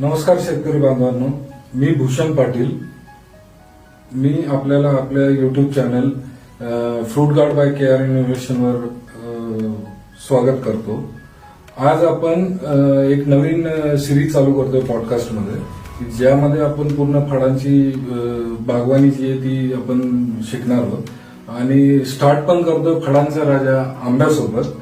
नमस्कार शेतकरी बांधवांनो. मी भूषण पाटील. मी आपल्याला आपल्या YouTube channel fruit guard by care R इनोव्हेशनवर स्वागत करतो. आज आपण एक नवीन सिरीज चालू करतोय पॉडकास्टमध्ये ज्यामध्ये आपण पूर्ण फळांची बागवानी जी आहे ती आपण शिकणार आहोत. आणि स्टार्ट पण करतोय फळांचा राजा आंब्यासोबत.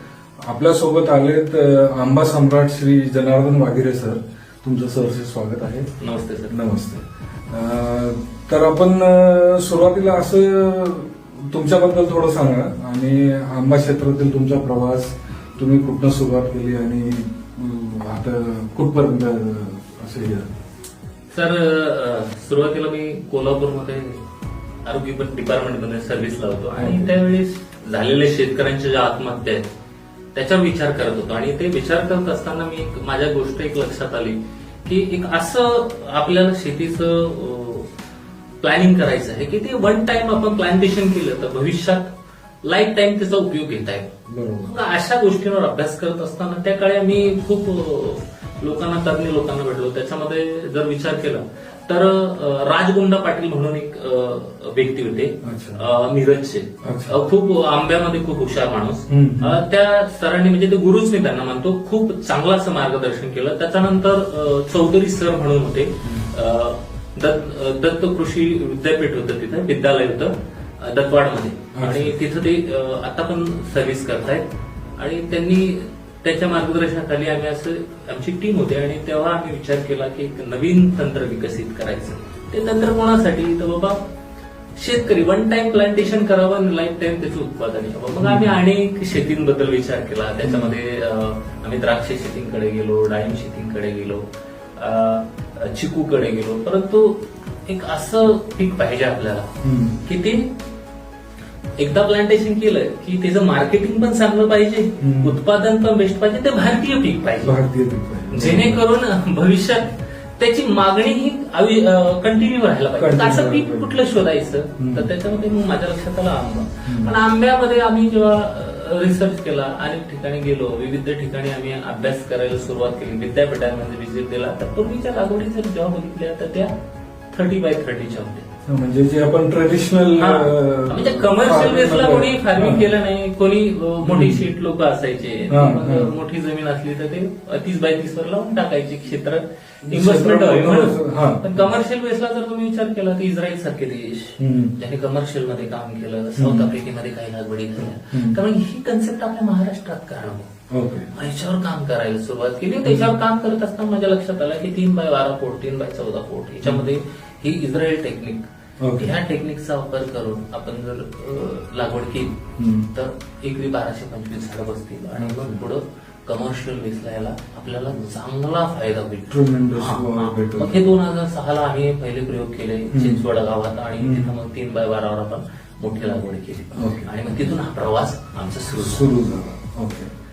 आपल्यासोबत आलेत आंबा सम्राट श्री जनार्दन वाघिरे सर तुमचं सरचे स्वागत आहे. नमस्ते सर. नमस्ते. तर आपण सुरुवातीला असं तुमच्याबद्दल थोडं सांगा. आणि आंबा क्षेत्रातील तुमचा प्रवास तुम्ही कुठनं सुरुवात केली आणि आता कुठपर्यंत असं सर सुरुवातीला मी कोल्हापूरमध्ये आरोग्य डिपार्टमेंटमध्ये सर्व्हिसला होतो. आणि. त्यावेळेस झालेल्या शेतकऱ्यांच्या ज्या आत्महत्या आहेत त्याच्यावर विचार करत होतो. आणि ते विचार करत असताना मी माझ्या गोष्ट एक लक्षात आली की एक असं आपल्याला शेतीचं प्लॅनिंग करायचं आहे की ते वन टाइम आपण प्लॅन्टेशन केलं तर भविष्यात लाईफ टाईम त्याचा उपयोग घेता येईल. अशा गोष्टींवर अभ्यास करत असताना त्या काळी आम्ही खूप लोकांना तज्ञ लोकांना भेटलो. त्याच्यामध्ये जर विचार केला तर राजगुंडा पाटील म्हणून एक व्यक्ती होते. अ, खूप आंब्यामध्ये खूप हुशार माणूस. त्या सरांनी म्हणजे ते गुरुच मी त्यांना म्हणतो खूप चांगलं असं मार्गदर्शन केलं. त्याच्यानंतर चौधरी सर म्हणून होते. दत्त दत्त कृषी विद्यापीठ होतं तिथं विद्यालय होतं दत्तवाडमध्ये. आणि तिथं ते आता पण सर्व्हिस करतायत. आणि त्यांनी त्याच्या मार्गदर्शनाखाली आम्ही असं आमची टीम होती आणि तेव्हा आम्ही विचार केला की एक नवीन तंत्र विकसित करायचं. ते तंत्र कोणासाठी? तर बाबा शेतकरी वन टाइम प्लांटेशन करावं आणि लाईफ टाईम त्याचं उत्पादन यावं मग आम्ही अनेक शेतींबद्दल विचार केला. त्याच्यामध्ये आम्ही द्राक्ष शेतींकडे गेलो डाळिंब शेतींकडे गेलो चिकूकडे गेलो. परंतु एक असं पीक पाहिजे आपल्याला. की ते एकदा प्लांटेशन केलं की त्याचं मार्केटिंग पण चांगलं पाहिजे. उत्पादन पण बेस्ट पाहिजे ते भारतीय पीक पाहिजे भारतीय पीक आहे. जेणेकरून भविष्यात त्याची मागणी ही कंटिन्यू राहायला पाहिजे असं पीक कुठलं शोधायचं. तर त्याच्यामध्ये मग माझ्या लक्षात आला आंबा. पण आंब्यामध्ये आम्ही जेव्हा रिसर्च केला अनेक ठिकाणी गेलो विविध ठिकाणी आम्ही अभ्यास करायला सुरुवात केली विद्यापीठांमध्ये विजिट दिला तर पूर्वीच्या लागवडी जर जेव्हा बघितल्या तर त्या थर्टी बाय थर्टीच्या होत्या म्हणजे जे आपण ट्रेडिशनल हा. म्हणजे कमर्शियल बेसला कोणी फार्मिंग केलं नाही. कोणी अ, मोठी शीट लोक असायचे. हा, मग हा. मोठी जमीन असली तर ते तीस बाय तीस वर लावून टाकायचे क्षेत्र इन्व्हेस्टमेंट म्हणून. हा. पण कमर्शियल बेसला जर तुम्ही विचार केला तर इस्रायल सारखे देश हम्म. ज्यांनी कमर्शियलमध्ये काम केलं साऊथ आफ्रिकेमध्ये काही लागवडी झाल्या हम्म. मग ही कन्सेप्ट आपल्या महाराष्ट्रात का नको ओके. मग याच्यावर काम करायला सुरुवात केली. त्याच्यावर काम करत असताना माझ्या लक्षात आलं की तीन बाय बारा फूट तीन बाय चौदा फूट याच्यामध्ये ही इस्रायल टेक्निक. ह्या टेक्निकचा वापर करून आपण जर अ, लागवड केली हम्म. तर एकरी बाराशे पंचवीस झाडं बसतील आणि मग पुढं कमर्शियल बेसला याला आपल्याला चांगला फायदा होईल Tremendous हा, वा-. भेटेल. मग हे दोन हजार सहाला आम्ही पहिले प्रयोग केले हम्म. चिंचवड गावात आणि हम्म. तिथं मग तीन बाय बारावर आपण मोठी लागवड केली. आणि मग तिथून हा प्रवास आमचा सुरू. सुरू झाला ओके